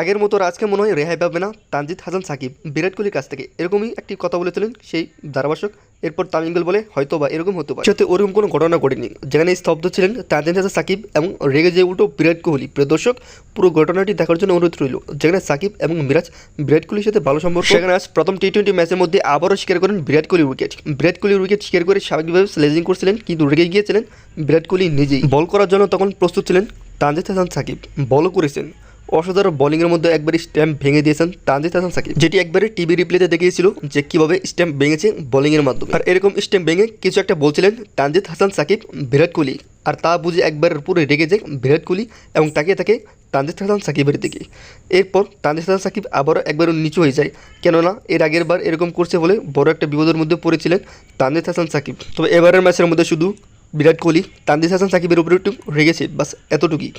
আগের মতো আজকে মনে হয় রেহাই পাবে না তানজিদ হাসান সাকিব, বিরাট কোহলির কাছ থেকে। এরকমই একটি কথা বলেছিলেন সেই ধারাভাষক এরপর তামিম ইকবাল বলে হয়তো বা এরকম হতে পারে। সাথে ওরকম কোনো ঘটনা ঘটেনি। যেখানে স্তব্ধ ছিলেন তানজিদ হাসান সাকিব এবং রেগে যে উল্টো বিরাট কোহলি। প্রিয় দর্শক, পুরো ঘটনাটি দেখার জন্য অনুরোধ রইল। যেখানে সাকিব এবং মিরাজ বিরাট কোহলির সাথে ভালো সম্পর্ক, সেখানে আজ প্রথম টি টোয়েন্টি ম্যাচের মধ্যে আবারও স্বীকার করেন বিরাট কোহলির উইকেট বিরাট কোহলির উইকেট স্বীকার করে স্বাভাবিকভাবে স্লেজিং করছিলেন, কিন্তু রেগে গিয়েছিলেন বিরাট কোহলি নিজেই। বল করার জন্য তখন প্রস্তুত ছিলেন তানজিদ হাসান সাকিব। বলও করেছেন। অসাধারণ বোলিংয়ের মধ্যে একবারে স্ট্যাম্প ভেঙে দিয়েছেন তানজিদ হাসান সাকিব, যেটি একবারে টিভি রিপ্লেতে দেখিয়েছিল যে কীভাবে স্ট্যাম্প ভেঙেছে বোলিংয়ের মাধ্যমে। আর এরকম স্ট্যাম্প ভেঙে কিছু একটা বলছিলেন তানজিদ হাসান সাকিব, বিরাট কোহলি। আর তা বুঝে একবার পুরো রেগে যায় বিরাট কোহলি এবং তাকিয়ে থাকে তানজিদ হাসান সাকিবের দিকে। এরপর তানজিদ হাসান সাকিব আবারও একবার নিচু হয়ে যায়, কেননা এর আগের বার এরকম করছে বলে বড় একটা বিপদের মধ্যে পড়েছিলেন তানজিদ হাসান সাকিব। তবে এবারের ম্যাচের মধ্যে শুধু বিরাট কোহলি, তানজিদ হাসান সাকিবের উপরে একটু রেগেছে, বাস এতটুকুই।